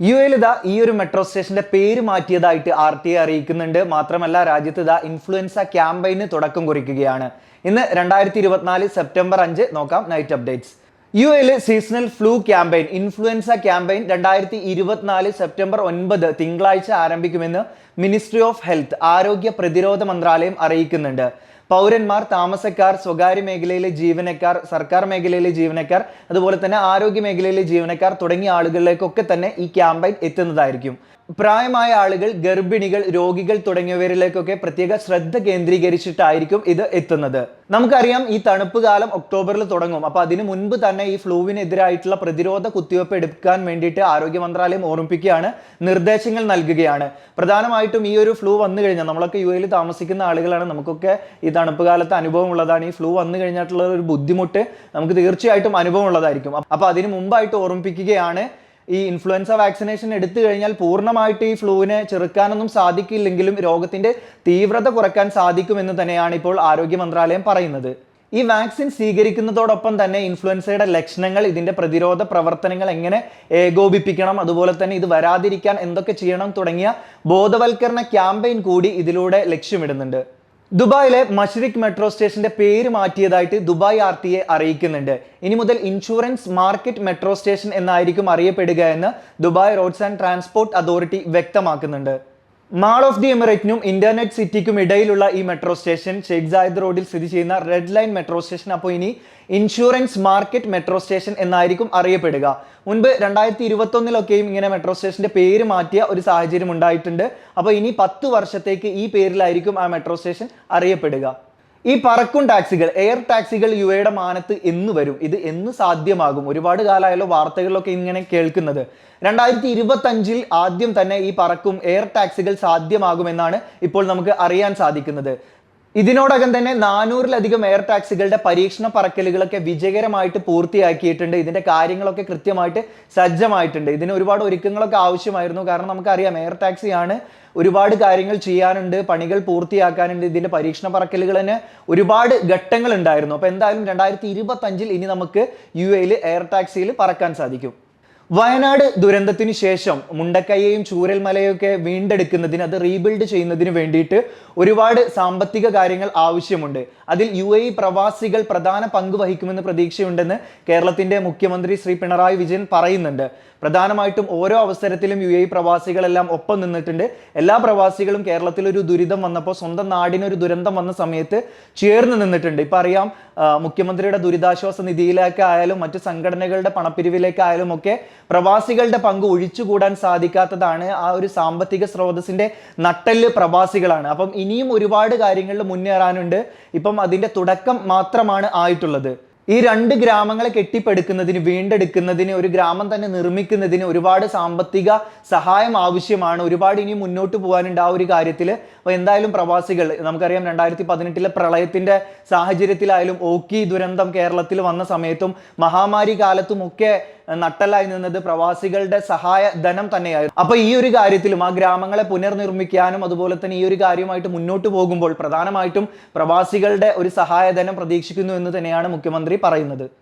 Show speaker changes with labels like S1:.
S1: U എയിൽ ഇതാ ഈ ഒരു മെട്രോ സ്റ്റേഷന്റെ പേര് മാറ്റിയതായിട്ട് ആർ ടി അറിയിക്കുന്നുണ്ട്. മാത്രമല്ല രാജ്യത്ത് ഇതാ ഇൻഫ്ലുവൻസ ക്യാമ്പയിന് തുടക്കം കുറിക്കുകയാണ്. ഇന്ന് രണ്ടായിരത്തി ഇരുപത്തിനാല് സെപ്റ്റംബർ അഞ്ച് നോക്കാം night updates U L seasonal flu campaign influenza campaign രണ്ടായിരത്തി ഇരുപത്തിനാല് സെപ്റ്റംബർ ഒൻപത് തിങ്കളാഴ്ച ആരംഭിക്കുമെന്ന് മിനിസ്ട്രി ഓഫ് ഹെൽത്ത് ആരോഗ്യ പ്രതിരോധ മന്ത്രാലയം അറിയിക്കുന്നുണ്ട്. പൗരന്മാർ താമസക്കാർ സ്വകാര്യ മേഖലയിലെ ജീവനക്കാർ സർക്കാർ മേഖലയിലെ ജീവനക്കാർ അതുപോലെ തന്നെ ആരോഗ്യ മേഖലയിലെ ജീവനക്കാർ തുടങ്ങിയ ആളുകളിലേക്കൊക്കെ തന്നെ ഈ ക്യാമ്പയിൻ എത്തുന്നതായിരിക്കും. പ്രായമായ ആളുകൾ ഗർഭിണികൾ രോഗികൾ തുടങ്ങിയവരിലേക്കൊക്കെ പ്രത്യേക ശ്രദ്ധ കേന്ദ്രീകരിച്ചിട്ടായിരിക്കും ഇത് എത്തുന്നത്. നമുക്കറിയാം ഈ തണുപ്പ് കാലം ഒക്ടോബറിൽ തുടങ്ങും. അപ്പൊ അതിനു മുൻപ് തന്നെ ഈ ഫ്ലൂവിനെതിരായിട്ടുള്ള പ്രതിരോധ കുത്തിവയ്പ് എടുക്കാൻ വേണ്ടിയിട്ട് ആരോഗ്യ മന്ത്രാലയം ഓർമ്മിപ്പിക്കുകയാണ് നിർദ്ദേശങ്ങൾ നൽകുകയാണ്. പ്രധാനമായിട്ടും ഈ ഒരു ഫ്ലൂ വന്നു കഴിഞ്ഞാൽ നമ്മളൊക്കെ യു എയിൽ താമസിക്കുന്ന ആളുകളാണ് നമുക്കൊക്കെ ഈ തണുപ്പ് കാലത്ത് അനുഭവം ഉള്ളതാണ്. ഈ ഫ്ലൂ വന്നു കഴിഞ്ഞിട്ടുള്ള ഒരു ബുദ്ധിമുട്ട് നമുക്ക് തീർച്ചയായിട്ടും അനുഭവം ഉള്ളതായിരിക്കും. അപ്പൊ അതിന് മുമ്പായിട്ട് ഓർമ്മിപ്പിക്കുകയാണ് ഈ ഇൻഫ്ലുവൻസ വാക്സിനേഷൻ എടുത്തു കഴിഞ്ഞാൽ പൂർണമായിട്ട് ഈ ഫ്ലൂവിനെ ചെറുക്കാനൊന്നും സാധിക്കില്ലെങ്കിലും രോഗത്തിന്റെ തീവ്രത കുറയ്ക്കാൻ സാധിക്കുമെന്ന് തന്നെയാണ് ഇപ്പോൾ ആരോഗ്യ മന്ത്രാലയം പറയുന്നത്. ഈ വാക്സിൻ സ്വീകരിക്കുന്നതോടൊപ്പം തന്നെ ഇൻഫ്ലുവൻസയുടെ ലക്ഷണങ്ങൾ ഇതിന്റെ പ്രതിരോധ പ്രവർത്തനങ്ങൾ എങ്ങനെ ഏകോപിപ്പിക്കണം അതുപോലെ തന്നെ ഇത് വരാതിരിക്കാൻ എന്തൊക്കെ ചെയ്യണം തുടങ്ങിയ ബോധവൽക്കരണ ക്യാമ്പയിൻ കൂടി ഇതിലൂടെ ലക്ഷ്യമിടുന്നുണ്ട്. ദുബായിലെ മഷ്രിഖ് മെട്രോ സ്റ്റേഷന്റെ പേര് മാറ്റിയതായിട്ട് ദുബായ് ആർ ടി എ അറിയിക്കുന്നുണ്ട്. ഇനി മുതൽ ഇൻഷുറൻസ് മാർക്കറ്റ് മെട്രോ സ്റ്റേഷൻ എന്നായിരിക്കും അറിയപ്പെടുക എന്ന് Dubai roads and transport authority വ്യക്തമാക്കുന്നുണ്ട്. മാൾ ഓഫ് ദി എമിറേറ്റിനും ഇന്റർനെറ്റ് സിറ്റിക്കും ഇടയിലുള്ള ഈ മെട്രോ സ്റ്റേഷൻ ഷെയ്ഖ് സായിദ് റോഡിൽ സ്ഥിതി ചെയ്യുന്ന റെഡ് ലൈൻ മെട്രോ സ്റ്റേഷൻ. അപ്പോൾ ഇനി ഇൻഷുറൻസ് മാർക്കറ്റ് മെട്രോ സ്റ്റേഷൻ എന്നായിരിക്കും അറിയപ്പെടുക. മുൻപ് രണ്ടായിരത്തി ഇരുപത്തൊന്നിലൊക്കെയും ഇങ്ങനെ മെട്രോ സ്റ്റേഷന്റെ പേര് മാറ്റിയ ഒരു സാഹചര്യം ഉണ്ടായിട്ടുണ്ട്. അപ്പോൾ ഇനി പത്ത് വർഷത്തേക്ക് ഈ പേരിലായിരിക്കും ആ മെട്രോ സ്റ്റേഷൻ അറിയപ്പെടുക. ഈ പറക്കും ടാക്സികൾ എയർ ടാക്സികൾ യു എയുടെ മാനത്ത് എന്ന് വരും. ഇത് എന്ന് സാധ്യമാകും. ഒരുപാട് കാലമായാലോ വാർത്തകളിലൊക്കെ ഇങ്ങനെ കേൾക്കുന്നത്. രണ്ടായിരത്തി ഇരുപത്തഞ്ചിൽ ആദ്യം തന്നെ ഈ പറക്കും എയർ ടാക്സികൾ സാധ്യമാകുമെന്നാണ് ഇപ്പോൾ നമുക്ക് അറിയാൻ സാധിക്കുന്നത്. ഇതിനോടകം തന്നെ നാനൂറിലധികം എയർ ടാക്സികളുടെ പരീക്ഷണ പറക്കലുകളൊക്കെ വിജയകരമായിട്ട് പൂർത്തിയാക്കിയിട്ടുണ്ട്. ഇതിന്റെ കാര്യങ്ങളൊക്കെ കൃത്യമായിട്ട് സജ്ജമായിട്ടുണ്ട്. ഇതിന് ഒരുപാട് ഒരുക്കങ്ങളൊക്കെ ആവശ്യമായിരുന്നു. കാരണം നമുക്കറിയാം എയർ ടാക്സിയാണ് ഒരുപാട് കാര്യങ്ങൾ ചെയ്യാനുണ്ട് പണികൾ പൂർത്തിയാക്കാനുണ്ട്. ഇതിന്റെ പരീക്ഷണ പറക്കലുകൾ തന്നെ ഒരുപാട് ഘട്ടങ്ങൾ ഉണ്ടായിരുന്നു. അപ്പോൾ എന്തായാലും രണ്ടായിരത്തി ഇനി നമുക്ക് യു എയിൽ എയർ ടാക്സിയിൽ പറക്കാൻ സാധിക്കും. വയനാട് ദുരന്തത്തിന് ശേഷം മുണ്ടക്കയ്യയും ചൂരൽമലയൊക്കെ വീണ്ടെടുക്കുന്നതിന് അത് റീബിൽഡ് ചെയ്യുന്നതിന് വേണ്ടിയിട്ട് ഒരുപാട് സാമ്പത്തിക കാര്യങ്ങൾ ആവശ്യമുണ്ട്. അതിൽ യു എ പ്രവാസികൾ പ്രധാന പങ്ക് വഹിക്കുമെന്ന് പ്രതീക്ഷയുണ്ടെന്ന് കേരളത്തിന്റെ മുഖ്യമന്ത്രി ശ്രീ പിണറായി വിജയൻ പറയുന്നുണ്ട്. പ്രധാനമായിട്ടും ഓരോ അവസരത്തിലും യു എ പ്രവാസികളെല്ലാം ഒപ്പം നിന്നിട്ടുണ്ട്. എല്ലാ പ്രവാസികളും കേരളത്തിൽ ഒരു ദുരിതം വന്നപ്പോൾ സ്വന്തം നാടിനൊരു ദുരന്തം വന്ന സമയത്ത് ചേർന്ന് നിന്നിട്ടുണ്ട്. ഇപ്പം അറിയാം മുഖ്യമന്ത്രിയുടെ ദുരിതാശ്വാസ നിധിയിലേക്കായാലും മറ്റു സംഘടനകളുടെ പണപ്പിരിവിലേക്കായാലും ഒക്കെ പ്രവാസികളുടെ പങ്ക് ഒഴിച്ചുകൂടാൻ സാധിക്കാത്തതാണ് ആ ഒരു സാമ്പത്തിക സ്രോതസ്സിന്റെ നട്ടൽ പ്രവാസികളാണ്. അപ്പം ഇനിയും ഒരുപാട് കാര്യങ്ങളിൽ മുന്നേറാനുണ്ട്. ഇപ്പം അതിന്റെ തുടക്കം മാത്രമാണ് ആയിട്ടുള്ളത്. ഈ രണ്ട് ഗ്രാമങ്ങളെ കെട്ടിപ്പടുക്കുന്നതിന് വീണ്ടെടുക്കുന്നതിന് ഒരു ഗ്രാമം തന്നെ നിർമ്മിക്കുന്നതിന് ഒരുപാട് സാമ്പത്തിക സഹായം ആവശ്യമാണ്. ഒരുപാട് ഇനി മുന്നോട്ട് പോകാനുണ്ട് ആ ഒരു കാര്യത്തിൽ അപ്പോൾ എന്തായാലും പ്രവാസികൾ നമുക്കറിയാം രണ്ടായിരത്തി പതിനെട്ടിലെ പ്രളയത്തിന്റെ സാഹചര്യത്തിലായാലും ഓക്കി ദുരന്തം കേരളത്തിൽ വന്ന സമയത്തും മഹാമാരി കാലത്തും ഒക്കെ നട്ടലായി നിന്നത് പ്രവാസികളുടെ സഹായ ധനം തന്നെയായിരുന്നു. അപ്പൊ ഈ ഒരു കാര്യത്തിലും ആ ഗ്രാമങ്ങളെ പുനർനിർമ്മിക്കാനും അതുപോലെ തന്നെ ഈ ഒരു കാര്യമായിട്ട് മുന്നോട്ട് പോകുമ്പോൾ പ്രധാനമായിട്ടും പ്രവാസികളുടെ ഒരു സഹായധനം പ്രതീക്ഷിക്കുന്നു എന്ന് തന്നെയാണ് മുഖ്യമന്ത്രി പറയുന്നത്.